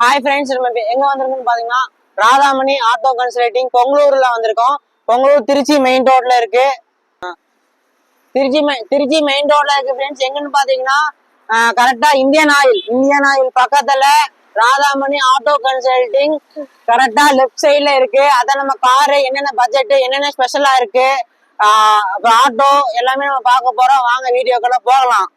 Hi friends நம்ம எங்க வந்திருக்கோம்னு பாத்தீங்கன்னா ராதாமணி ஆட்டோ கன்சல்டிங் பொங்கலூர்ல வந்திருக்கோம். பொங்கலூர் திருச்சி மெயின் ரோட்ல இருக்கு. திருச்சி திருச்சி மெயின் ரோட்ல இருக்கு ஃப்ரெண்ட்ஸ் எங்கன்னு பாத்தீங்கன்னா கரெக்டா இந்தியன் ஆயில் இந்தியன் ஆயில் பக்கத்துல ராதாமணி ஆட்டோ கன்சல்டிங் கரெக்டா லெஃப்ட் சைட்ல இருக்கு. அதான் நம்ம காரு என்னென்ன பட்ஜெட் என்னென்ன ஸ்பெஷலா இருக்கு ஆஹ் அப்புறம் ஆட்டோ எல்லாமே நம்ம பார்க்க போறோம். வாங்க வீடியோக்குள்ள போகலாம்.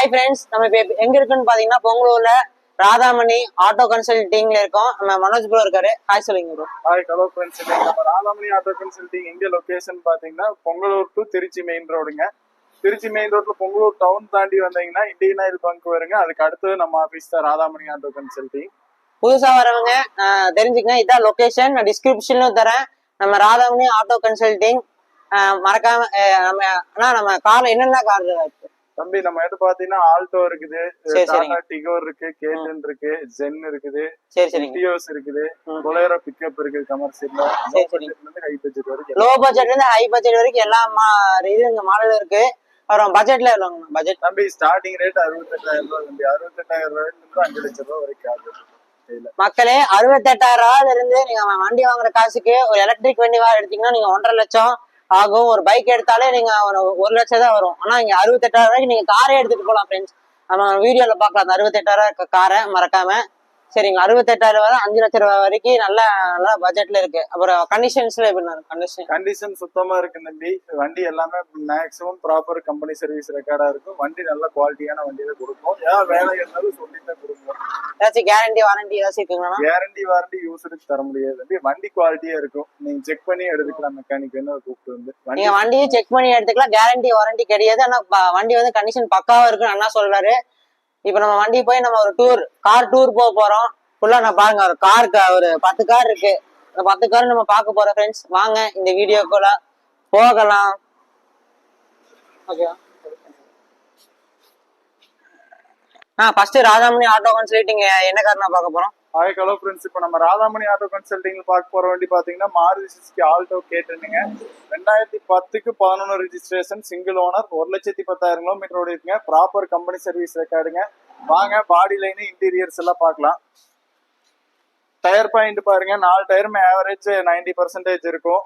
ஹாய் ஃப்ரெண்ட்ஸ் நம்ம இப்போ எங்க இருக்குன்னு பாத்தீங்கன்னா பொங்கலூர்ல ராதாமணி ஆட்டோ கன்சல்டிங்ல இருக்கோம். நம்ம மனோஜ் ப்ரோ இருக்காரு. ஹாய் சொல்லுங்க ப்ரோ ஹாய் ஹலோ ஃப்ரெண்ட்ஸ் நம்ம ராதாமணி ஆட்டோ கன்சல்டிங் எங்க லொகேஷன் பாத்தீங்கன்னா பொங்கலூர் டு திருச்சி மெயின் ரோடுங்க திருச்சி மெயின் ரோட்ல பொங்கலூர் டவுன் தாண்டி வந்தீங்கன்னா இந்தியன் ஆயில் பங்க் வருங்க. அதுக்கு அடுத்தது நம்ம ஆபீஸ் தான் ராதாமணி ஆட்டோ கன்சல்டிங் புதுசா வரவங்க தெரிஞ்சுக்கங்க. இதான் லொகேஷன் நான் டிஸ்கிரிப்ஷன்லயும் தரேன். நம்ம ராதாமணி ஆட்டோ கன்சல்டிங் மறக்காம நம்ம ஆனா நம்ம கார்ல என்னென்ன கார் தம்பி நம்ம எடுத்து பாத்தீங்கன்னா ஆல்டோ இருக்குது. டாடா டிகோர் இருக்கு கேட்டன் இருக்கு ஜென் இருக்குது டியோஸ் இருக்குது ம். கொலேரோ பிக்கப் கமர்ஷியல்ல சரிங்க. இருந்து ஹை பட்ஜெட் வரைக்கும் லோ பட்ஜெட்ல இருந்து ஹை பட்ஜெட் வரைக்கும் எல்லா இது இங்க மாடல் இருக்கு. அப்புறம் பட்ஜெட்ல எவ்வளோங்க பட்ஜெட் தம்பி ஸ்டார்டிங் ரேட் அறுபத்தெட்டாயிரம் ரூபாய் தம்பி. அறுபத்தெட்டாயிரம் ரூபாயில இருந்து அஞ்சு லட்சம் ரூபாய் வரைக்கும் ஆகுது. மக்களே அறுபத்தெட்டாயிரம் ரூபாயில இருந்து நீங்க வண்டி வாங்குற காசுக்கு ஒரு எலக்ட்ரிக் வண்டி வா எடுத்தீங்கன்னா நீங்க ஒன்றரை லட்சம் ஆகும். ஒரு பைக் எடுத்தாலே நீங்க ஒரு ஒரு லட்சம் தான் வரும். ஆனா இங்க அறுபத்தெட்டாயிரம் ரூபாய்க்கு நீங்க காரே எடுத்துட்டு போகலாம் ஃப்ரெண்ட்ஸ் நம்ம வீடியோல பாக்கலாம் அந்த அறுபத்தெட்டாயிரம் காரை மறக்காம சரிங்க. அறுபத்தெட்டாயிரம் ரூபாய் அஞ்சு லட்சம் ரூபாய் வரைக்கும் நல்ல நல்ல பட்ஜெட்ல இருக்கு. அப்புறம் கண்டிஷன்ஸ்ல எப்படி கண்டிஷன் கண்டிஷன் சுத்தமா இருக்கு தம்பி. வண்டி எல்லாமே மேக்ஸிமம் ப்ராப்பர் கம்பெனி சர்வீஸ் ரெக்கார்டா இருக்கும். வண்டி நல்ல குவாலிட்டியான வண்டியில கொடுக்கும் ஏன் வேலை இருந்தாலும் சொல்லித்தான் கொடுக்கும் ஏதாச்சும் கேரண்டி வாரண்டி ஏதாச்சும் இருக்குங்களா கேரண்டி வாரண்டி யூஸருக்கு தர முடியாது தம்பி. வண்டி குவாலிட்டியா இருக்கும். நீங்க செக் பண்ணி எடுத்துக்கலாம் மெக்கானிக் வேணும் கூப்பிட்டு வந்து. நீங்க வண்டியை செக் பண்ணி எடுத்துக்கலாம். கேரண்டி வாரண்டி கிடையாது. ஆனா வண்டி வந்து கண்டிஷன் பக்காவா இருக்குன்னு அண்ணா சொல்றாரு. இப்ப நம்ம வண்டி போய் நம்ம ஒரு டூர் கார் டூர் போக போறோம். ஃபுல்லா நான் பாருங்க ஒரு காருக்கு ஒரு பத்து கார் இருக்கு. அந்த பத்து கார் நம்ம பார்க்க போறோம் ஃப்ரெண்ட்ஸ் வாங்க இந்த வீடியோக்குள்ள போகலாம். ஓகேவா ah first Radhamani auto consulting என்ன கார் நான் பார்க்க போறோம்? ஹாய் ஹலோ ஃப்ரெண்ட்ஸ் இப்போ நம்ம ராதாமணி ஆட்டோ கன்சல்டிங் பார்க்க போற வண்டி பாத்தீங்கன்னா மாருதி சுசுகி ஆல்டோ கேட்டிருந்தீங்க. ரெண்டாயிரத்தி பத்துக்கு பதினொன்று ரெஜிஸ்ட்ரேஷன் சிங்கிள் ஓனர் ஒரு லட்சத்தி பத்தாயிரம் கிலோமீட்டர் ஓடி இருக்குங்க. ப்ராப்பர் கம்பெனி சர்வீஸ் ரெக்கார்டுங்க வாங்க பாடி லைன் இன்டீரியர்ஸ் எல்லாம் பார்க்கலாம். டயர் பாயிண்ட் பாருங்க நாலு டயருமே ஆவரேஜ் நைன்டி பர்சன்டேஜ் இருக்கும்.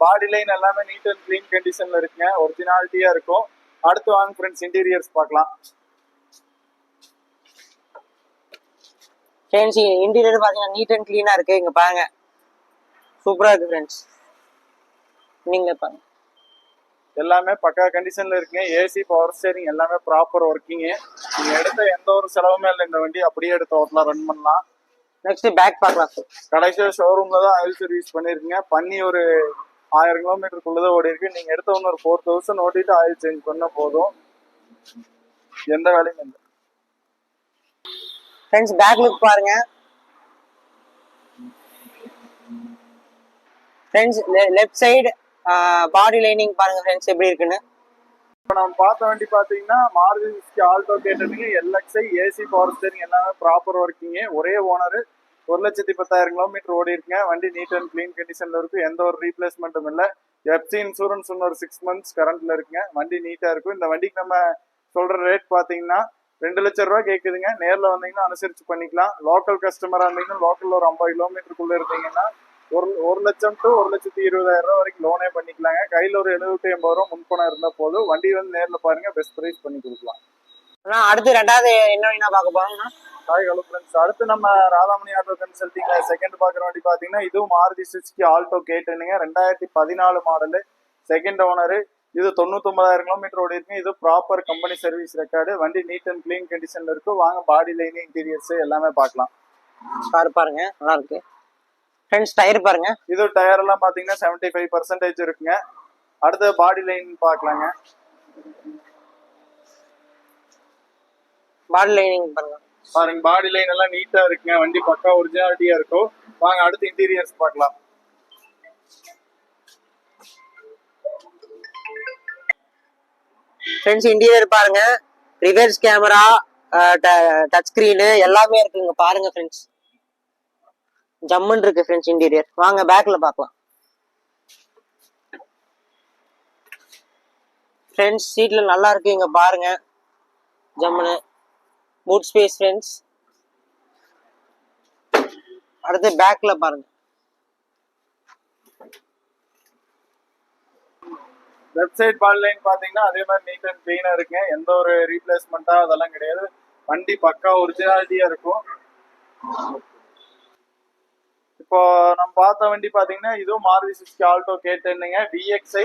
பாடி லைன் எல்லாமே நீட் அண்ட் க்ளீன் கண்டிஷன்ல இருக்குங்க. ஒரிஜினாலிட்டியா இருக்கும். அடுத்து வாங்க ஃப்ரெண்ட்ஸ் இன்டீரியர்ஸ் பார்க்கலாம். ஃப்ரெண்ட்ஸ் இன்டீரியர் பாத்தீங்கன்னா நீட் அண்ட் கிளீனா இருக்கு. இங்க பாருங்க. சூப்பரா இருக்கு ஃப்ரெண்ட்ஸ் நீங்க பாருங்க. எல்லாமே பக்கா கண்டிஷன்ல இருக்குங்க. ஏசி பவர் ஸ்டேரிங் எல்லாமே ப்ராப்பர் ஒர்க்கிங் நீங்க எடுத்த எந்த ஒரு செலவுமே இல்லை. இந்த வண்டி அப்படியே எடுத்து ஓட்டலாம் ரன் பண்ணலாம். நெக்ஸ்ட் பேக் பார்க்கலாம் கடைசியாக ஷோரூம்ல தான் ஆயில் சர்வீஸ் பண்ணிருக்கீங்க பண்ணி ஒரு ஆயிரம் கிலோமீட்டருக்குள்ளதான் ஓடி இருக்கு நீங்க எடுத்த ஒன்று ஒரு ஃபோர் தௌசண்ட் ஓட்டிட்டு ஆயில் சேஞ்ச் பண்ண போதும். எந்த வேலையும் இல்லை. ஃப்ரெண்ட்ஸ் பேக் லுக் பாருங்க. Friends left side body lining பாருங்க ஃப்ரெண்ட்ஸ் எப்படி இருக்குன்னு. இப்போ நம்ம பார்த்த வண்டி பார்த்தீங்கன்னா மாருதி ஆல்டோ கேட்டதுக்கு எல்எக்ஸ்ஐ ஏசி பவர் ஸ்டேரிங் எல்லாமே ப்ராப்பர் ஒர்க்கிங் ஒரே ஓனர் ஒரு லட்சத்தி பத்தாயிரம் கிலோமீட்டர் ஓடி இருக்குங்க. வண்டி நீட் அண்ட் க்ளீன் கண்டிஷன்ல இருக்கு எந்த ஒரு ரீப்ளேஸ்மெண்ட்டும் இல்லை. எஃப்சி இன்சூரன்ஸ் இன்னொரு சிக்ஸ் மந்த்ஸ் கரண்ட்ல இருக்குங்க. வண்டி நீட்டா இருக்கும். இந்த வண்டிக்கு நம்ம சொல்ற ரேட் பார்த்தீங்கன்னா ரெண்டு லட்சம் ரூபாய் கேட்குதுங்க நேர்ல வந்தீங்கன்னா அனுசரிச்சு பண்ணிக்கலாம். லோக்கல் கஸ்டமரா இருந்தீங்கன்னா லோக்கல்ல ஒரு ஐம்பது கிலோமீட்டருக்குள்ள இருந்தீங்கன்னா ஒரு ஒரு லட்சம் டு ஒரு லட்சத்தி இருபதாயிரம் ரூபாய் வரைக்கும் லோனே பண்ணிக்கலாங்க. கையில ஒரு எழுபத்தி எண்பது ரூபா முன்பணம் இருந்தா போதும். வண்டி வந்து நேர்ல பாருங்க பெஸ்ட் பிரைஸ் பண்ணி கொடுக்கலாம். ஆனா அடுத்து ரெண்டாவது என்ன பார்க்க போறோம்னா ஹாய் ஹலோ ஃப்ரெண்ட்ஸ் அடுத்து நம்ம ராதாமணி ஆட்டோ கன்சல்டிங்ல செகண்ட் பார்க்குற வண்டி பார்த்தீங்கன்னா இதுவும் மாருதி சுசுகி ஆல்டோ கேட்டுனுங்க ரெண்டாயிரத்தி பதினாலு மாடலு செகண்ட் ஓனரு இது தொண்ணூத்தொன்பதாயிரம் கிலோமீட்டர் ஓடி இருக்கு இது ப்ராப்பர் கம்பெனி சர்வீஸ் ரெக்கார்டு வண்டி நீட் அண்ட் க்ளீன் கண்டிஷன்ல இருக்கும் வாங்க பாடி லைன் இன்டீரியர்ஸ் எல்லாமே பார்க்கலாம். கார் பாருங்க நல்லா இருக்கு. ஃப்ரெண்ட்ஸ் டயர் பாருங்க. இது டயர் எல்லாம் பாத்தீங்கன்னா செவன்டி ஃபைவ் பர்சன்டேஜ் இருக்குங்க. அடுத்து பாடி லைன் பார்க்கலாங்க. பாடி லைனிங் பாருங்க. பாருங்க பாடி லைன் எல்லாம் நீட்டா இருக்குங்க. வண்டி பக்கா ஒரிஜினாலிட்டியா இருக்கும். வாங்க அடுத்து இன்டீரியர்ஸ் பார்க்கலாம். ஃப்ரெண்ட்ஸ் இன்டீரியர் பாருங்க. ரிவர்ஸ் கேமரா டச் ஸ்கிரீனு எல்லாமே இருக்குங்க. பாருங்க ஃப்ரெண்ட்ஸ் ஜம்முன்னு இருக்கு ஃப்ரெண்ட்ஸ் இன்டீரியர் வாங்க பேக்ல பார்க்கலாம். ஃப்ரெண்ட்ஸ் சீட்ல நல்லா இருக்கு இங்க பாருங்க. ஜம்முன்னு. பூட் ஸ்பேஸ் ஃப்ரெண்ட்ஸ் அடுத்து பேக்ல பாருங்க. லெஃப்ட் சைட் பால் லைன் பாத்தீங்கன்னா அதே மாதிரி நீட் அண்ட் க்ளீனாக இருக்குங்க எந்த ஒரு ரீப்ளேஸ்மெண்ட்டாக அதெல்லாம் கிடையாது. வண்டி பக்கா ஒரிஜினாலிட்டியாக இருக்கும். இப்போ நம்ம பார்த்த வண்டி பார்த்தீங்கன்னா இதுவும் மாருதி சுசுகி ஆல்டோ கேட்டுங்க விஎக்ஸ்ஐ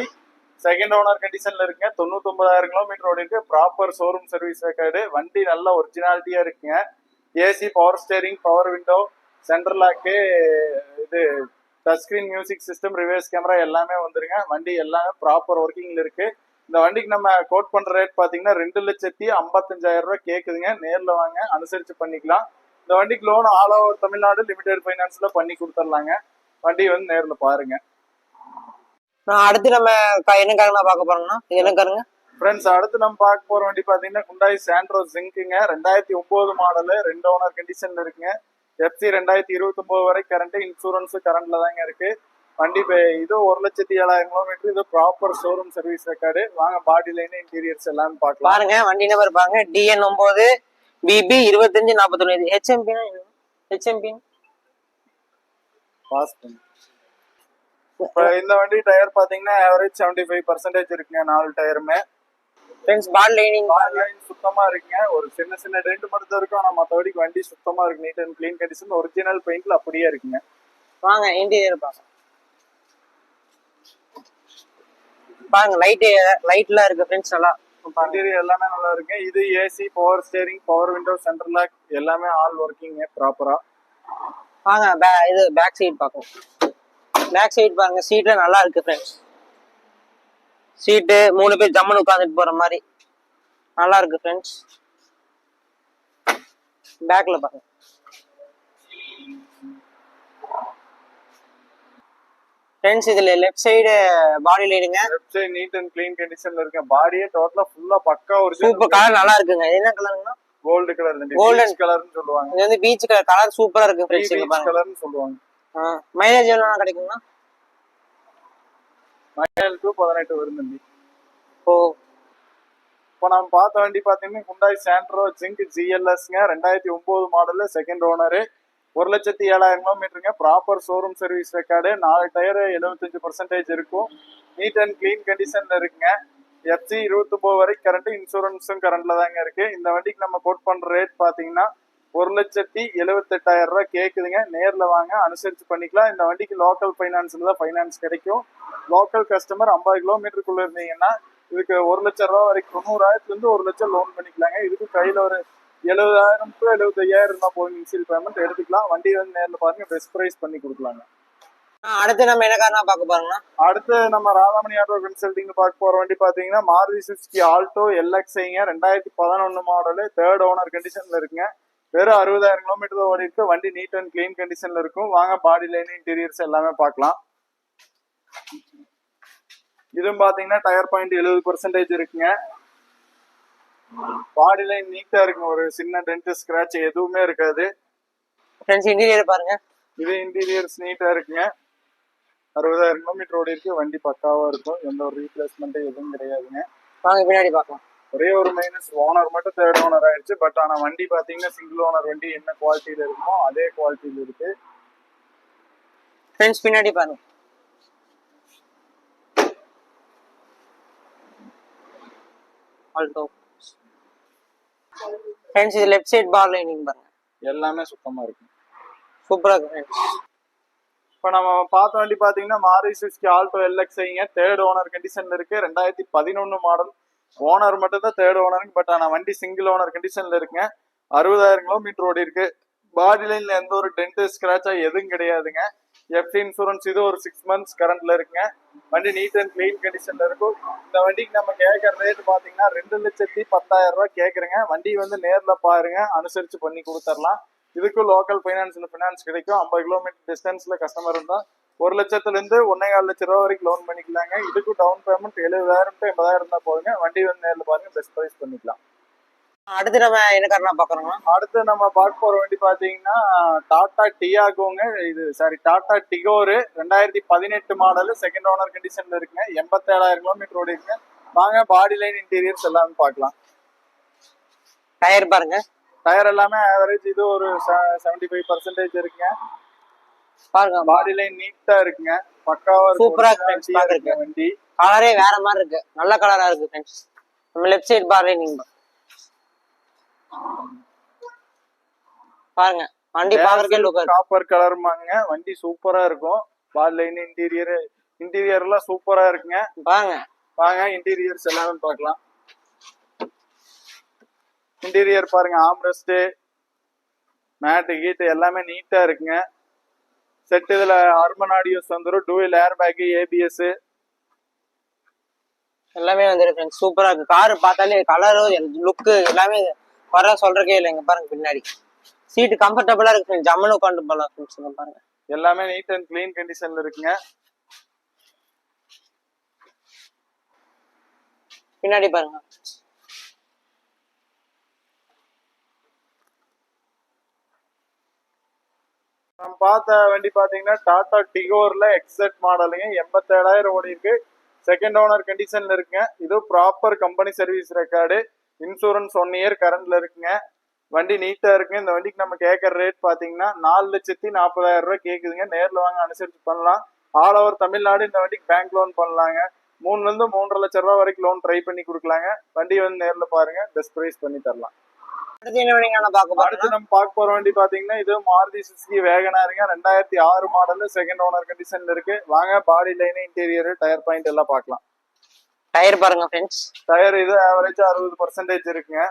செகண்ட் ஓனர் கண்டிஷன்ல இருக்குங்க. தொண்ணூத்தொன்பதாயிரம் கிலோமீட்டர் ஓடி இருக்கு ப்ராப்பர் ஷோரூம் சர்வீஸ் ரெக்கார்டு வண்டி நல்ல ஒரிஜினாலிட்டியா இருக்குங்க. AC power steering power window central lock இது touch screen music system reverse camera எல்லாமே வந்துருங்க. வண்டி எல்லாமே ப்ராப்பர் ஒர்க்கிங்ல இருக்கு. இந்த வண்டிக்கு நம்ம கோட் பண்ற ரேட் பாத்தீங்கன்னா ரெண்டு லட்சத்தி ஐம்பத்தஞ்சாயிரம் ரூபாய் கேக்குதுங்க. நேர்ல வாங்க அனுசரிச்சு பண்ணிக்கலாம். இந்த வண்டிக்கு loan all over Tamil Nadu limited ஃபைனான்ஸ்ல பண்ணி கொடுத்துடலாங்க வண்டி வந்து நேர்ல பாருங்க. நான் அடுத்து நம்ம என்ன காருங்க பார்க்க போறோம்னா என்ன காருங்க? ஃப்ரெண்ட்ஸ் அடுத்து நம்ம பார்க்க போற வண்டி பாத்தீங்கன்னா குண்டாய் சாண்ட்ரோ ஜிங்க்குங்க ரெண்டாயிரத்தி ஒன்பது மாடலு ரெண்டு ஓனர் கண்டிஷன்ல இருக்குங்க. எஃப்சி ரெண்டாயிரத்தி இருபத்தி ஒன்பது வரை கரண்ட் இன்சூரன்ஸ் கரண்ட்ல தாங்க இருக்கு. வண்டி இது ஒரு லட்சத்தி ஏழாயிரம் கிலோமீட்டர் இது ப்ராப்பர் ஷோரூம் சர்வீஸ் ரெக்கார்டு வாங்க பாடி லைன் இன்டீரியர்ஸ் எல்லாமே பார்க்கலாம். பாருங்க வண்டி நம்பர் பாருங்க. டிஎன் ஒன்பது பிபி இருபத்தஞ்சு நாற்பத்தொன்னு ஹெச்எம்பினா ஹெச்எம்பி பாஸ் பண்ணு இப்ப இந்த வண்டி டயர் பாத்தீங்கன்னா ஆவரேஜ் செவன்டி ஃபைவ் பர்சன்டேஜ் இருக்குங்க நாலு டயருமே ஃப்ரெண்ட்ஸ் பால் லைனிங் லைன் சுத்தமா இருக்குங்க. ஒரு சின்ன சின்ன ரெண்டு மட்டும் இருக்கும். ஆனா மத்தபடிக்கு வண்டி சுத்தமா இருக்கு. Neat and clean condition original பெயிண்ட்ல அப்படியே இருக்குங்க. வாங்க இன்டீரியர் பார்க்கலாம் பாருங்க லைட் லைட்லாம் இருக்கு ஃப்ரெண்ட்ஸ் நல்லா. இன்டீரியர் எல்லாமே நல்லா இருக்கு இது AC power steering power window central lock எல்லாமே ஆல் ஒர்க்கிங் ப்ராப்பரா வாங்க இது பேக் சைடு பார்க்கலாம் பேக் சைடு பாருங்க சீட்ல நல்லா இருக்கு ஃப்ரெண்ட்ஸ் சீட்டு மூணு பேர் ஜம்முன்னு உட்காந்துட்டு போற மாதிரி. நல்லா இருக்கு ஃப்ரெண்ட்ஸ் பேக்ல பாருங்க. ஃப்ரெண்ட்ஸ் இதுல left side body லைடுங்க left side neat and clean கண்டிஷன்ல இருக்கு பாடியே டோட்டலா ஃபுல்லா பக்கா ஒரு சூப்பர் கலர் நல்லா இருக்குங்க. என்ன கலருங்கன்னா கோல்டு கலர் Golden. கலர்னு சொல்லுவாங்க. இது வந்து பீச் கலர் கலர் சூப்பரா இருக்கு ஃப்ரெண்ட்ஸ் இங்க பாருங்க. கலர்னு சொல்லுவாங்க. மைலேஜ் எவ்வளோ கிடைக்குங்கண்ணா? பதினேழு டு பதினெட்டு வரும் ஓ இப்போ நம்ம பார்த்த வண்டி பார்த்தீங்கன்னா குண்டாய் சாண்ட்ரோ ஜிங்க் ஜிஎல்எஸ்ங்க ரெண்டாயிரத்தி ஒன்பது மாடலில் செகண்ட் ஓனரு ஒரு லட்சத்தி ஏழாயிரம் கிலோமீட்டருங்க ப்ராப்பர் ஷோரூம் சர்வீஸ் ரெக்கார்டு நாலு டயர் எழுபத்தஞ்சு பர்சன்டேஜ் இருக்கும். நீட் அண்ட் க்ளீன் கண்டிஷனில் இருக்குங்க. எஃப்சி இருபத்தொம்போது வரைக்கும் கரண்ட்டு இன்சூரன்ஸும் கரண்டில் தாங்க இருக்குது இந்த வண்டிக்கு நம்ம கோட் பண்ணுற ரேட் பார்த்தீங்கன்னா ஒரு லட்சத்தி எழுபத்தெட்டாயிரம் ரூபாய் கேக்குதுங்க. நேர்ல வாங்க அனுசரிச்சு பண்ணிக்கலாம். இந்த வண்டிக்கு லோக்கல் ஃபைனான்ஸ்ல தான் ஃபைனான்ஸ் கிடைக்கும். லோக்கல் கஸ்டமர் ஐம்பது கிலோமீட்டருக்குள்ள இருந்தீங்கன்னா இதுக்கு ஒரு லட்சம் ரூபா வரைக்கும் தொண்ணூறாயிரத்துல இருந்து ஒரு லட்சம் லோன் பண்ணிக்கலாங்க. இதுக்கு கையில ஒரு எழுபதாயிரம் டு எழுபத்தையாயிரம் இருந்தா போதும் இன்சியல் பேமெண்ட் எடுத்துக்கலாம். வண்டி வந்து நேர்ல பாருங்க பெஸ்ட் பிரைஸ் பண்ணி கொடுக்கலாங்க. அடுத்து நம்ம என்ன காரணம் பார்க்க போறோம்னா? அடுத்து நம்ம ராதாமணி ஆட்டோ கன்சல்டிங் பார்க்க போற வண்டி பாத்தீங்கன்னா மாருதி சுசுகி ஆல்டோ எல்எக்ஸ்ஐங்க ரெண்டாயிரத்தி பதினொன்னு மாடலு தேர்ட் ஓனர் கண்டிஷன்ல இருக்குங்க. வெறும் அறுபதாயிரம் கிலோமீட்டர் தான் ஓடி இருக்கு வண்டி நீட் அண்ட் க்ளீன் கண்டிஷன்ல இருக்கும். வாங்க பாடி லைன் இன்டீரியர்ஸ் எல்லாமே பார்க்கலாம். இதுவும் பாத்தீங்கன்னா டயர் பாயிண்ட் எழுபது பர்சன்டேஜ் இருக்குங்க. பாடி லைன் நீட்டா இருக்குங்க ஒரு சின்ன டென்ட் ஸ்கிராட்ச் எதுவுமே இருக்காது. ஃப்ரெண்ட்ஸ் இன்டீரியர் பாருங்க. இது இன்டீரியர்ஸ் நீட்டா இருக்குங்க. அறுபதாயிரம் கிலோமீட்டர் ஓடி இருக்கு வண்டி பக்காவா இருக்கும். எந்த ஒரு ரீப்ளேஸ்மெண்ட்டும் எதுவும் கிடையாதுங்க. வாங்க பின்னாடி பார்க்கலாம். ஒரே ஒரு மைனஸ் ஓனர் மட்டும் தேர்ட் ஓனர் ஆயிடுச்சு. பட் ஆனா வண்டி பாத்தீங்கன்னா சிங்கிள் ஓனர் வண்டி என்ன குவாலிட்டியில இருக்குமோ அதே குவாலிட்டியில இருக்கு. ஃப்ரெண்ட்ஸ் பின்னாடி பாருங்க. ஆல்டோ ஃப்ரெண்ட்ஸ் இது லெஃப்ட் சைடு பார் லைனிங் பாருங்க. எல்லாமே சுத்தமா இருக்கு சூப்பரா இருக்கு இப்போ நம்ம பார்த்த வண்டி பாத்தீங்கன்னா மாரி சுஸ்கி ஆல்டோ எல்எக்ஸ்ஐங்க தேர்ட் ஓனர் கண்டிஷன்ல இருக்கு. ரெண்டாயிரத்தி பதினொன்னு மாடல் ஓனர் மட்டும் தான் தேர்ட் ஓனருங்க பட் ஆனால் வண்டி சிங்கிள் ஓனர் கண்டிஷன்ல இருக்குங்க அறுபதாயிரம் கிலோமீட்டர் ஓடி இருக்கு. பாடி லைனில் எந்த ஒரு டென்ட் ஸ்கிராச்சா எதுவும் கிடையாதுங்க. எஃப்டி இன்சூரன்ஸ் இது ஒரு சிக்ஸ் மந்த்ஸ் கரண்ட்ல இருக்குங்க. வண்டி நீட் அண்ட் க்ளீன் கண்டிஷன்ல இருக்கும். இந்த வண்டிக்கு நம்ம கேட்கற ரேட் பாத்தீங்கன்னா ரெண்டு லட்சத்தி பத்தாயிரம் ரூபா கேக்குறேங்க வண்டி வந்து நேர்ல பாருங்க. அனுசரிச்சு பண்ணி கொடுத்துர்லாம். இதுக்கும் லோக்கல் ஃபைனான்ஸில் ஃபினான்ஸ் கிடைக்கும். ஐம்பது கிலோமீட்டர் டிஸ்டன்ஸ்ல கஸ்டமர் இருந்தால் ஒரு லட்சத்துல இருந்து ஒன்னே கால் லட்ச ரூபா வரைக்கும் லோன் பண்ணிக்கலாங்க. இதுக்கும் டவுன் பேமெண்ட் எழுபதாயிரம் டு எண்பதாயிரம் தான் போதுங்க. வண்டி வந்து நேரில் பாருங்க பெஸ்ட் ப்ரைஸ் பண்ணிக்கலாம். அடுத்து நம்ம என்ன காரணம் பாக்குறோம்னா அடுத்து நம்ம பார்க்க போற வண்டி பாத்தீங்கன்னா டாடா டியாகோங்க இது சாரி டாடா டிகோரு ரெண்டாயிரத்தி பதினெட்டு மாடல் செகண்ட் ஓனர் கண்டிஷன்ல இருக்குங்க. எண்பத்தேழாயிரம் கிலோமீட்டர் ஓடி இருக்குங்க வாங்க பாடி லைன் இன்டீரியர்ஸ் எல்லாமே பார்க்கலாம். டயர் பாருங்க. டயர் எல்லாமே ஆவரேஜ் இது ஒரு செவன்டி ஃபைவ் பர்சன்டேஜ் இருக்குங்க. பாருங்க பாடி லைன் நீட்டா இருக்குங்க. பக்காவா ஆ இருக்கு பாக்குறதுக்கு. வண்டி. கலரே வேற மாதிரி இருக்கு. நல்ல கலரா இருக்கு ஃப்ரெண்ட்ஸ் நம்ம லெஃப்ட் சைடு பாருங்க நீங்க. பாருங்க வண்டி பாக்குறதுக்கே லுக் காப்பர் கலர்மாங்க வண்டி சூப்பரா இருக்கும். பாடி லைன் இன்டீரியர் இன்டீரியர் எல்லாம் சூப்பரா இருக்குங்க. பாருங்க. வாங்க இன்டீரியர்ஸ் எல்லாமே பார்க்கலாம். இன்டீரியர் பாருங்க ஆம்ரெஸ்ட் மேட்டு கீட்டு எல்லாமே நீட்டா இருக்குங்க. செட் இதுல அர்மன் ஆடியோஸ் வந்துடும் டூவில் ஏர் பேக் ஏபிஎஸ் எல்லாமே வந்துருக்கு ஃப்ரெண்ட்ஸ் சூப்பரா இருக்கு. கார் பார்த்தாலே கலரும் லுக்கு எல்லாமே வர சொல்றக்கே இல்லைங்க பாருங்க பின்னாடி. சீட்டு கம்ஃபர்டபுளா இருக்கு ஃப்ரெண்ட்ஸ் உட்காந்து போலாம் ஃப்ரெண்ட்ஸ் பாருங்க. எல்லாமே நீட் அண்ட் க்ளீன் கண்டிஷன்ல இருக்குங்க. பின்னாடி பாருங்க. நம்ம பார்த்த வண்டி பாத்தீங்கன்னா டாடா டிகோர்ல எக்ஸட் மாடலுங்க எண்பத்தேழாயிரம் ஓடி இருக்கு செகண்ட் ஓனர் கண்டிஷன்ல இருக்குங்க. இது proper company service record insurance one year கரண்ட்ல இருக்குங்க. வண்டி நீட்டா இருக்குங்க. இந்த வண்டிக்கு நம்ம கேட்கற ரேட் பாத்தீங்கன்னா நாலு லட்சத்தி நாற்பதாயிரம் ரூபா கேட்குதுங்க. நேர்ல வாங்க அனுசரிச்சு பண்ணலாம். ஆல் ஓவர் தமிழ்நாடு இந்த வண்டிக்கு பேங்க் லோன் பண்ணலாங்க. மூணுலேருந்து மூன்றரை லட்சம் ரூபா வரைக்கும் லோன் ட்ரை பண்ணி கொடுக்கலாங்க. வண்டி வந்து நேர்ல பாருங்க. பெஸ்ட் ப்ரைஸ் பண்ணி தரலாம். அடுத்து என்ன பார்க்க அடுத்து நம்ம பார்க்க போற வண்டி பாத்தீங்கன்னா இது மாருதி சுசுகி வேகனாருங்க ரெண்டாயிரத்தி ஆறு மாடல் செகண்ட் ஓனர் கண்டிஷன்ல இருக்கு. வாங்க body line interior tyre point எல்லாம் பார்க்கலாம். டயர் பாருங்க ஃப்ரெண்ட்ஸ் டயர் இது ஆவரேஜ் அறுபது பர்சன்டேஜ் இருக்குங்க.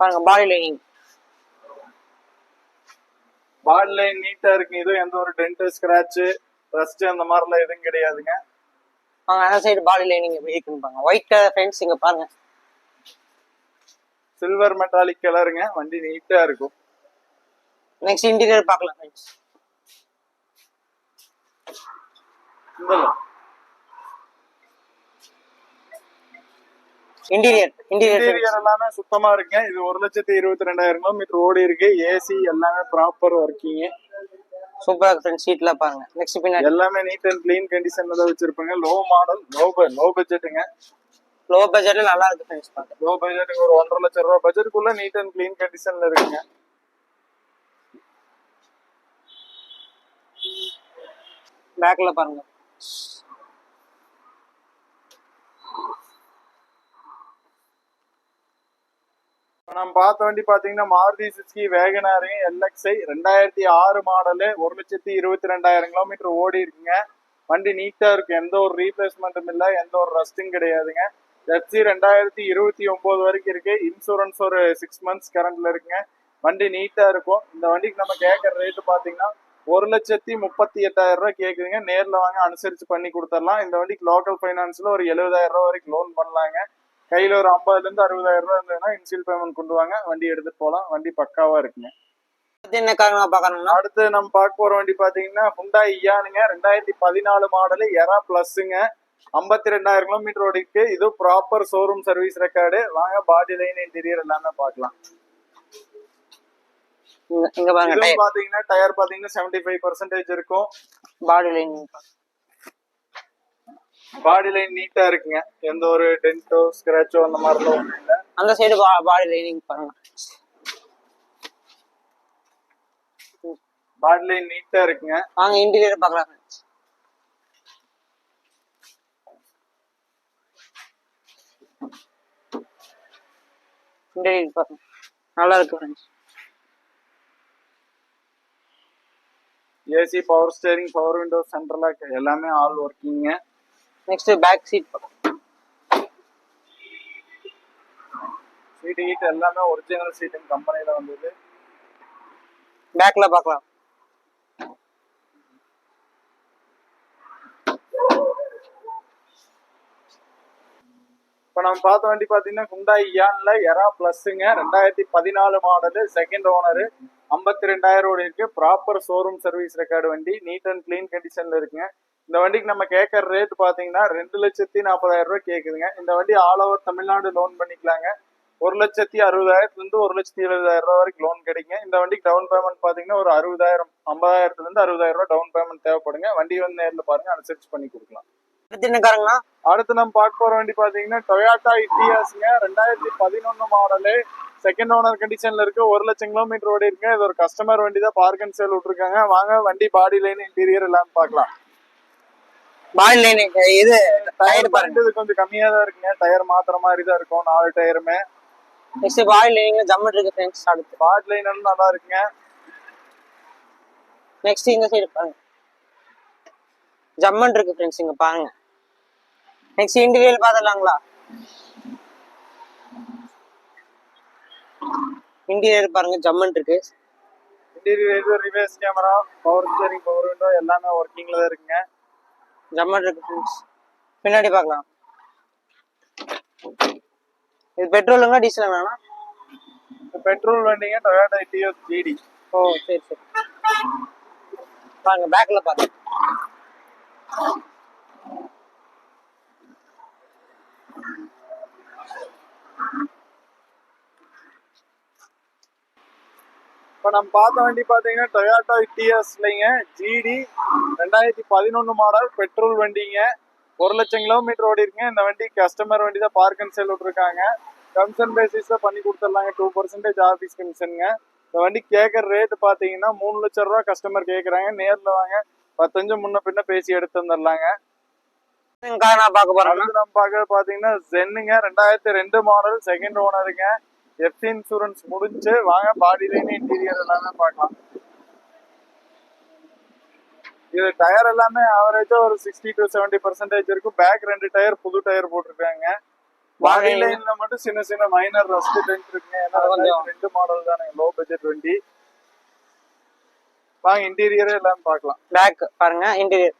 பாருங்க பாடி லைனிங் பாடி லைன் நீட்டா இருக்கு. இது எந்த ஒரு டென்ட் ஸ்கிராட்ச் ரஸ்ட் அந்த மாதிரிலாம் எதுவும் கிடையாதுங்க. அந்த சைடு பாடி லைனிங் எப்படி இருக்குன்னு பாருங்க. ஒயிட் கலர் ஃப்ரெண்ட்ஸ் இங்க பாருங்க. சில்வர் மெட்டாலிக் கலருங்க. வண்டி நீட்டா இருக்கும். நெக்ஸ்ட் இன்டீரியர் பார்க்கலாம் ஃப்ரெண்ட்ஸ் இன்டீரியர் இன்டீரியர் எல்லாமே சுத்தமா இருக்குங்க. இது ஒரு லட்சத்தி இருபத்தி ரெண்டாயிரம் கிலோமீட்டர் ஓடி இருக்கு. ஏசி எல்லாமே ப்ராப்பர் ஒர்க்கிங் சூப்பரா இருக்கு சீட்லாம் பாருங்க. நெக்ஸ்ட் பின்னாடி. எல்லாமே நீட் அண்ட் க்ளீன் கண்டிஷன்ல தான் வச்சிருப்பாங்க. லோ மாடல் லோ லோ பட்ஜெட்டுங்க லோ பட்ஜெட்ல நல்லா இருக்கு ஃப்ரெண்ட்ஸ் பாருங்க லோ பட்ஜெட்டுக்கு ஒரு ஒன்றரை லட்சம் ரூபாய் பட்ஜெட்டுக்குள்ள நீட் அண்ட் க்ளீன் கண்டிஷன்ல இருக்குங்க. பேக்ல பாருங்க. நம்ம பார்த்த வண்டி பாத்தீங்கன்னா மாருதி சுசுகி வேகனாரு எல்எக்ஸ்ஐ ரெண்டாயிரத்தி ஆறு மாடலு ஒரு லட்சத்தி இருபத்தி ரெண்டாயிரம் கிலோமீட்டர் ஓடி இருக்குங்க வண்டி நீட்டா இருக்கு. எந்த ஒரு ரீப்ளேஸ்மெண்ட்டும் இல்ல எந்த ஒரு ரஸ்டும் கிடையாதுங்க. எஃப்சி ரெண்டாயிரத்தி இருபத்தி ஒன்பது வரைக்கும் இருக்கு. இன்சூரன்ஸ் ஒரு சிக்ஸ் மந்த்ஸ் கரண்ட்ல இருக்குங்க. வண்டி நீட்டா இருக்கும். இந்த வண்டிக்கு நம்ம கேட்கற ரேட்டு பாத்தீங்கன்னா ஒரு லட்சத்தி முப்பத்தி எட்டாயிரம் ரூபாய் கேக்குதுங்க. நேர்ல வாங்க அனுசரிச்சு பண்ணி கொடுத்துடலாம். இந்த வண்டிக்கு லோக்கல் ஃபைனான்ஸ்ல ஒரு எழுபதாயிரம் ரூபாய் வரைக்கும் லோன் பண்ணலாங்க. கையில ஒரு ஐம்பதுல இருந்து அறுபதாயிரம் ரூபாய் இருந்ததுன்னா இன்சியல் பேமெண்ட் கொண்டு வாங்க. வண்டி எடுத்துட்டு போலாம் வண்டி பக்காவா இருக்குங்க. அடுத்து என்ன காரணம் அடுத்து நம்ம பார்க்க போற வண்டி பாத்தீங்கன்னா ஹுண்டாய் இயானுங்க ரெண்டாயிரத்தி பதினாலு மாடலு எரா பிளஸ்ங்க ஐம்பத்தி ரெண்டாயிரம் கிலோமீட்டர் ஓடிக்கு இது ப்ராப்பர் ஷோரூம் சர்வீஸ் ரெக்கார்டு வாங்க பாடி லைன் இன்டீரியர் எல்லாமே பார்க்கலாம். இங்க- பாருங்க பாத்தீங்கன்னா டயர் பாத்தீங்கன்னா செவன்டி ஃபைவ் பர்சன்டேஜ் இருக்கும் பாடி லைனிங் பாடி லைன் நீட்டா இருக்குங்க. எந்த ஒரு டென்ட்டோ ஸ்கிராச்சோ அந்த மாதிரிலாம் ஒண்ணும் இல்ல. அந்த சைடு பாடி லைனிங் பாருங்க. பாடி லைன் நீட்டா இருக்குங்க. வாங்க இன்டீரியர் பார்க்கலாம் இன்டீரியர் பாருங்க நல்லா இருக்கு friends AC power steering power window central lock எல்லாமே ஆல் ஒர்க்கிங்க நெக்ஸ்ட் பேக் சீட் சீட்டு கீட்டு எல்லாமே ஒரிஜினல் சீட்டுங்க கம்பெனில வந்தது. பேக்ல பார்க்கலாம் இப்போ நம்ம பார்த்த வண்டி பார்த்தீங்கன்னா குண்டாய் யான்ல எரா பிளஸ்ஸுங்க ரெண்டாயிரத்தி பதினாலு மாடலு செகண்ட் ஓனரு ஐம்பத்தி ரெண்டாயிரம் ஓடி இருக்கு. ப்ராப்பர் ஷோரூம் சர்வீஸ் ரெக்கார்டு வண்டி நீட் அண்ட் க்ளீன் கண்டிஷன்ல இருக்குங்க. இந்த வண்டிக்கு நம்ம கேட்கற ரேட் பார்த்தீங்கன்னா ரெண்டு லட்சத்தி நாற்பதாயிரம் ரூபாய் கேட்குதுங்க இந்த வண்டி ஆல் ஓவர் தமிழ்நாடு லோன் பண்ணிக்கலாங்க. ஒரு லட்சத்தி அறுபதாயிரத்துலேருந்து ஒரு லட்சத்தி எழுபதாயிரம் ரூபா வரைக்கும் லோன் கிடைக்குங்க. இந்த வண்டிக்கு டவுன் பேமெண்ட் பார்த்தீங்கன்னா ஒரு அறுபதாயிரம் ஐம்பதாயிரத்துலேருந்து அறுபதாயிரம் ரூபா டவுன் பேமெண்ட் தேவைப்படுங்க. வண்டி வந்து நேரில் பாருங்க அனுசரிச்சு பண்ணி கொடுக்கலாம். காருங்கண்ணா அடுத்து நம்ம பார்க்க போற வண்டி பாத்தீங்கன்னா டொயாட்டா இட்டியாஸ்ங்க ரெண்டாயிரத்தி பதினொன்னு மாடலு செகண்ட் ஓனர் கண்டிஷன்ல இருக்கு. ஒரு லட்சம் கிலோமீட்டர் ஓடி இருக்கு இது ஒரு கஸ்டமர் வண்டி தான். பார்க் அண்ட் சேல் விட்டுருக்காங்க. வாங்க வண்டி பாடி லைன் இன்டீரியர் எல்லாம் பார்க்கலாம். பாடி லைன் இது டயர் பாருங்க. கொஞ்சம் கம்மியா தான் இருக்குங்க. டயர் மாத்திர மாதிரி தான் இருக்கும். நாலு டயருமே நெக்ஸ்ட் பாடி லைனிங்ல ஜம்முன் இருக்கு ஃப்ரெண்ட்ஸ் அடுத்து. பாடி லைன் நல்லா இருக்குங்க. நெக்ஸ்ட் இந்த சைடு பாருங்க. ஜம்மன் இருக்கு ஃப்ரெண்ட்ஸ் இங்க பாருங்க. நெக்ஸ்ட் இன்டீரியர் பார்த்துடலாங்களா இன்டீரியர் பாருங்க ஜம்மன் இருக்கு. Interior reverse camera power steering power window எல்லாமே ஒர்க்கிங்ல தான் இருக்குங்க. ஜம்மன் இருக்கு ஃப்ரெண்ட்ஸ் பின்னாடி பார்க்கலாம் இது பெட்ரோலுங்களா டீசலுங்களா பெட்ரோல் வண்டிங்க டொயோட்டா டிஎஸ் ஜிடி ஓ சரி சரி. பாருங்க பேக்ல பாருங்க இப்போ நம்ம பார்த்த வண்டி பார்த்தீங்கன்னா டொயோட்டா டிஎஸ்லைங்க ஜிடி ரெண்டாயிரத்தி பதினொன்று மாடல் பெட்ரோல் வண்டிங்க. ஒரு லட்சம் கிலோமீட்டர் ஓடி இருக்குங்க இந்த வண்டி கஸ்டமர் வண்டி தான் பார்க் அண்ட் சேல் விட்ருக்காங்க கமிஷன் பேசிஸில் பண்ணி கொடுத்துடலாங்க. டூ பர்சன்டேஜ் ஆஃபீஸ் கமிஷனுங்க இந்த வண்டி கேட்குற ரேட்டு பார்த்தீங்கன்னா மூணு லட்சம் ரூபா கஸ்டமர் கேட்குறாங்க. நேரில் வாங்க. பத்தஞ்சு முன்ன பின்ன பேசி எடுத்து வந்துடலாங்க. பார்க்க அடுத்து நம்ம பார்க்கறது பாத்தீங்கன்னா ஜென்னுங்க ரெண்டாயிரத்தி ரெண்டு மாடல் செகண்ட் ஓனருங்க எஃப்சி இன்சூரன்ஸ் முடிஞ்சு வாங்க பாடி லைன் இன்டீரியர் எல்லாமே பார்க்கலாம். இது டயர் எல்லாமே ஆவரேஜா ஒரு சிக்ஸ்டி டு செவன்டி பர்சன்டேஜ் இருக்கும் பேக் ரெண்டு டயர் புது டயர் போட்டிருக்காங்க. பாடி லைன்ல மட்டும் சின்ன சின்ன மைனர் ரஸ்ட் டென்ட் இருக்குங்க. ரெண்டு மாடல் தானே லோ பட்ஜெட் வண்டி. வாங்க இன்டீரியரே எல்லாமே பார்க்கலாம். பேக் பாருங்க இன்டீரியர்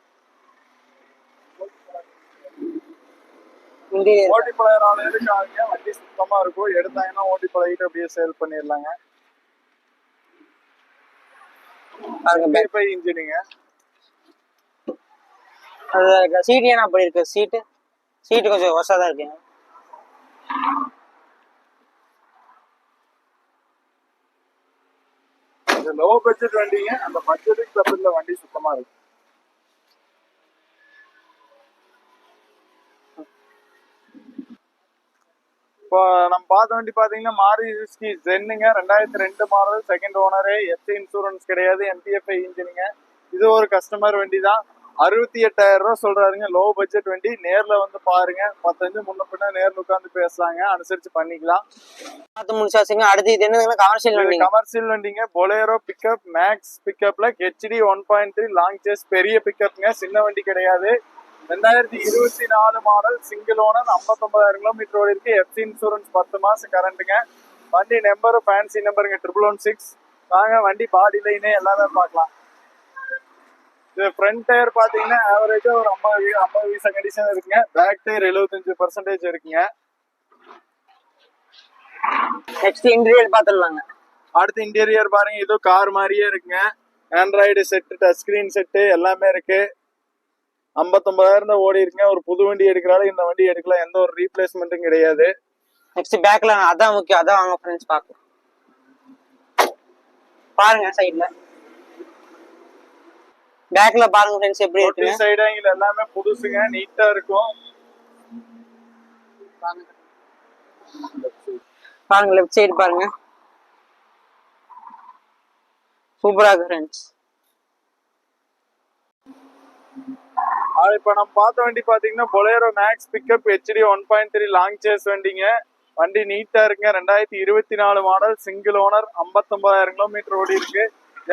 இன்டீரியர் ஓட்டி பழகிற எடுக்காதீங்க. வண்டி சுத்தமா இருக்கும். எடுத்தாங்கன்னா ஓட்டி பழகிட்டு அப்படியே சேல் பண்ணிடலாங்க. இன்ஜினுங்க அது சீட் ஏன் அப்படி இருக்கு சீட்டு சீட்டு கொஞ்சம் ஒசா தான் இருக்குங்க லோ பட்ஜெட் வண்டிங்க. அந்த பட்ஜெட்டுக்கு வண்டி சுத்தமா இருக்கு. இப்போ நம்ம பார்த்த வண்டி பாத்தீங்கன்னா மாரி ரிஸ்கி ஜென்னுங்க ரெண்டாயிரத்தி ரெண்டு model second owner FC insurance கிடையாது எம்பிஎஃப்ஐ இன்ஜினுங்க இது ஒரு கஸ்டமர் வண்டி தான் அறுபத்தி எட்டாயிரம் ரூபா சொல்றாருங்க. லோ பட்ஜெட் வண்டி. நேர்ல வந்து பாருங்க. பத்தஞ்சு முன்ன பின்ன நேர்ல உட்காந்து பேசுறாங்க அனுசரிச்சு பண்ணிக்கலாம். முடிச்சாச்சுங்க. அடுத்து இது என்னதுன்னா கமர்ஷியல் வண்டிங்க. கமர்ஷியல் வண்டிங்க. Bolero pickup maths பிக்கப்ல HD one point three long chassis பெரிய பிக்கப்ங்க சின்ன வண்டி கிடையாது. ரெண்டாயிரத்தி இருபத்தி நாலு மாடல் சிங்கிள் ஓனர் ஐம்பத்தொன்பதாயிரம் கிலோமீட்டர் ஓடி இருக்கு எஃப்சி இன்சூரன்ஸ் பத்து மாசம் கரண்ட்டுங்க வண்டி நம்பரும் ஃபேன்சி நம்பருங்க ட்ரிபிள் ஒன் சிக்ஸ் வாங்க வண்டி பாடி லைனே எல்லாமே பார்க்கலாம். இது ஃப்ரண்ட் டயர் பாத்தீங்கன்னா ஆவரேஜா ஒரு ஐம்பது ஐம்பது வீச கண்டிஷன் இருக்குங்க. பேக் டயர் எழுபத்தஞ்சு பர்சன்டேஜ் இருக்குங்க. நெக்ஸ்ட் இன்டீரியர் பார்த்துடலாங்க. அடுத்து இன்டீரியர் பாருங்க. ஏதோ கார் மாதிரியே இருக்குங்க. Android set touch screen set எல்லாமே இருக்கு. ஐம்பத்தொன்பதாயிரம் தான் ஓடி இருக்குங்க ஒரு புது வண்டி எடுக்கிறாலும் இந்த வண்டி எடுக்கலாம் எந்த ஒரு ரீப்ளேஸ்மெண்ட்டும் கிடையாது. நெக்ஸ்ட் பேக்ல அதான் முக்கியம். அதான் வாங்க ஃப்ரெண்ட்ஸ் பார்க்கலாம். பாருங்க சைடுல பேக்ல பாருங்க ஃப்ரெண்ட்ஸ் எப்படி ஒட்டி இருக்குங்க சைடுல எல்லாமே புதுசுங்க. நீட்டா இருக்கும். பாருங்க. லெஃப்ட் சைடு பாருங்க. சூப்பரா இருக்கு ஃப்ரெண்ட்ஸ் இப்ப நம்ம பார்த்த வண்டி பாத்தீங்கன்னா Bolero Maxx pickup HD one point three long chassis வண்டிங்க. வண்டி நீட்டா இருக்குங்க. ரெண்டாயிரத்தி இருபத்தி நாலு மாடல் சிங்கிள் ஓனர் ஐம்பத்தொன்பதாயிரம் கிலோமீட்டர் ஓடி இருக்கு.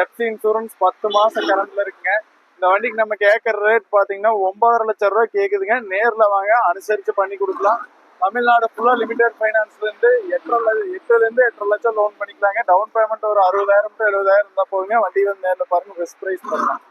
எஃப்சி இன்சூரன்ஸ் பத்து மாசம் கரண்ட்ல இருக்குங்க. இந்த வண்டிக்கு நம்ம கேட்கற ரேட் பாத்தீங்கன்னா ஒன்பதரை லட்சம் ரூபாய் கேக்குதுங்க. நேர்ல வாங்க அனுசரிச்சு பண்ணி கொடுக்கலாம். தமிழ்நாடு ஃபுல்லா லிமிடெட் ஃபைனான்ஸ்ல இருந்து எட்டரை எட்டுல இருந்து எட்டரை லட்சம் லோன் பண்ணிக்கலாங்க. டவுன் பேமெண்ட் ஒரு அறுபதாயிரம் டு எழுபதாயிரம் இருந்தா போதுங்க. வண்டி வந்து நேரில் பாருங்க பெஸ்ட் ப்ரைஸ் பண்ணலாம்